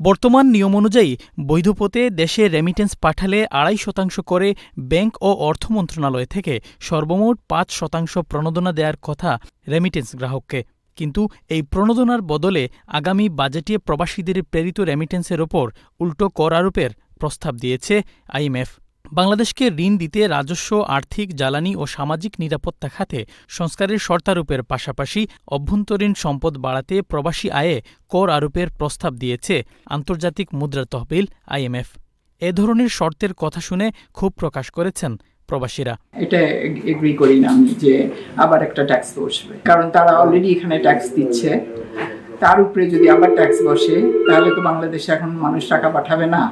বর্তমান নিয়ম অনুযায়ী বৈধ পথে দেশে রেমিটেন্স পাঠালে আড়াই শতাংশ করে ব্যাংক ও অর্থ মন্ত্রণালয় থেকে সর্বমোট পাঁচ শতাংশ প্রণোদনা দেওয়ার কথা রেমিটেন্স গ্রাহককে। কিন্তু এই প্রণোদনার বদলে আগামী বাজেটে প্রবাসীদের প্রেরিত রেমিটেন্সের ওপর উল্টো কর আরোপের প্রস্তাব দিয়েছে আইএমএফ বাংলাদেশকে ঋণ দিতে রাজস্ব, আর্থিক, জ্বালানি ও সামাজিক নিরাপত্তা খাতে সংস্কারের শর্তারোপের পাশাপাশি অভ্যন্তরীণ সম্পদ বাড়াতে প্রবাসী আয়ে কর আরোপের প্রস্তাব দিয়েছে আন্তর্জাতিক মুদ্রা তহবিল আইএমএফ। এ ধরনের শর্তের কথা শুনে ক্ষোভ প্রকাশ করেছেন প্রবাসীরা। এটা এগ্রি করি না আমি যে আবার একটা ট্যাক্স বসবে। কারণ তারা অলরেডি এখানে ট্যাক্স দিচ্ছে। তার উপরে যদি আবার ট্যাক্স বসে, তাহলে তো বাংলাদেশে এখন মানুষ টাকা পাঠাবে না।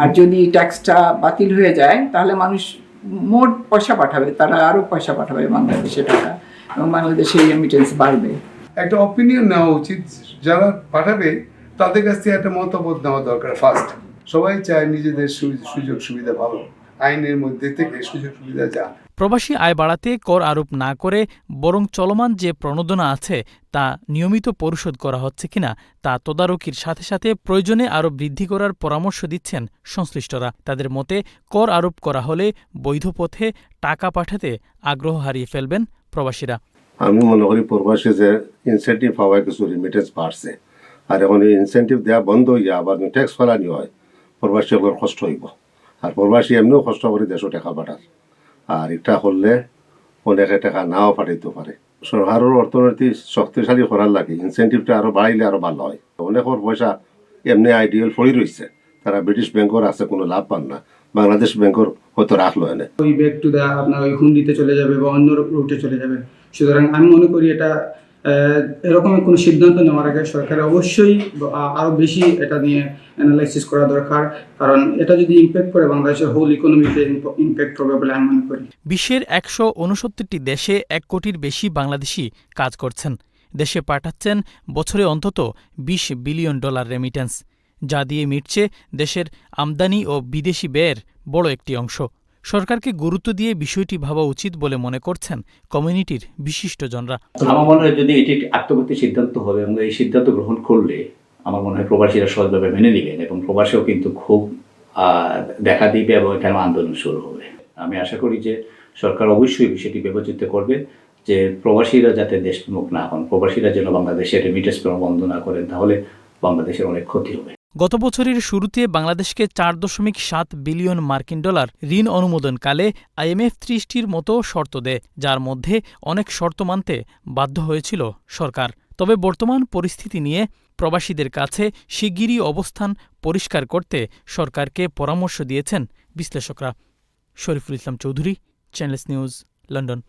আর যদি ট্যাক্সটা বাতিল হয়ে যায়, তাহলে মানুষ মোট পয়সা পাঠাবে, তারা আরও পয়সা পাঠাবে বাংলাদেশে টাকা এবং বাংলাদেশে রেমিটেন্স বাড়বে। একটা অপিনিয়ন নেওয়া উচিত, যারা পাঠাবে, তাদের কাছ থেকে একটা মতামত নেওয়া দরকার ফার্স্ট সবাই চায় নিজেদের সুযোগ সুবিধা ভালো, আইনের মধ্যে থেকে সুযোগ সুবিধা যা। প্রবাসী আয় বাড়াতে কর আরোপ না করে বরং চলমান যে প্রণোদনা আছে তা নিয়মিত পরিশোধ করা হচ্ছে কিনা তা তদারকির সাথে সাথে প্রয়োজনে আরও বৃদ্ধি করার পরামর্শ দিচ্ছেন সংশ্লিষ্টরা। তাদের মতে, কর আরোপ করা হলে বৈধ পথে টাকা পাঠাতে আগ্রহ হারিয়ে ফেলবেন প্রবাসীরা। আমি মনে করি প্রবাসী যে ইনসেন্টিভ পাওয়ায় কিছু রিমিটেন্স বাড়ছে। আর এখন ইনসেন্টিভ দেওয়া বন্ধ হইয়া আবার ট্যাক্স ফেলানি হয়, প্রবাসী কষ্ট হইব। আর প্রবাসী এমনিও কষ্ট করে দেশও টাকা পাঠার আর এটা করলে অনেক টাকা নাও পাঠাইতে পারে। সরকারের অর্থনীতি শক্তিশালী করার লাগে ইনসেন্টিভটা আরও বাড়াইলে আরও ভালো হয়। অনেকের পয়সা এমনি আইডিয়াল পড়ে রয়েছে তারা ব্রিটিশ ব্যাংকর আছে, কোনো লাভ পান না। বাংলাদেশ ব্যাংকর হয়তো রাখল এনে। ওই ব্যাগ টু দা, আপনার ওই হুন্ডিতে চলে যাবে বা অন্য রুটে চলে যাবে। সুতরাং আমি মনে করি এটা এরকম কোনো সিদ্ধান্ত নেওয়ার আগে সরকারের অবশ্যই আ- আরও বেশি এটা নিয়ে অ্যানালাইসিস করা দরকার। কারণ এটা যদি ইম্প্যাক্ট করে বাংলাদেশের হোল ইকোনমিতে ইম্প্যাক্ট করবে বলে আমি মনে করি। বিশ্বের একশো উনসত্তরটি দেশে এক কোটির বেশি বাংলাদেশি কাজ করছেন। দেশে পাঠাচ্ছেন বছরে অন্তত ২০ বিলিয়ন ডলার রেমিটেন্স যা দিয়ে মিটছে দেশের আমদানি ও বিদেশি ব্যয়ের বড় একটি অংশ। সরকারকে গুরুত্ব দিয়ে বিষয়টি ভাবা উচিত বলে মনে করছেন কমিউনিটির বিশিষ্টজনরা। আমার মনে হয় যদি এটি একটি সিদ্ধান্ত হবে এবং এই সিদ্ধান্ত গ্রহণ করলে আমার মনে হয় প্রবাসীরা সহজভাবে মেনে নিবেন এবং প্রবাসীও কিন্তু খুব দেখা দিবে এবং এখানে আন্দোলন শুরু হবে। আমি আশা করি যে সরকার অবশ্যই বিষয়টি বিবেচিত করবে যে প্রবাসীরা যাতে দেশমুখ না হন, প্রবাসীরা যেন বাংলাদেশের রেমিটেন্স বন্ধ না করেন, তাহলে বাংলাদেশের অনেক ক্ষতি হবে। গত বছরের শুরুতে বাংলাদেশকে চার দশমিক সাত বিলিয়ন মার্কিন ডলার ঋণ অনুমোদনকালে আইএমএফ ত্রিশটির মতো শর্ত দেয়, যার মধ্যে অনেক শর্ত মানতে বাধ্য হয়েছিল সরকার। তবে বর্তমান পরিস্থিতি নিয়ে প্রবাসীদের কাছে শিগগিরই অবস্থান পরিষ্কার করতে সরকারকে পরামর্শ দিয়েছেন বিশ্লেষকরা। Shariful Islam Chowdhury channel S news London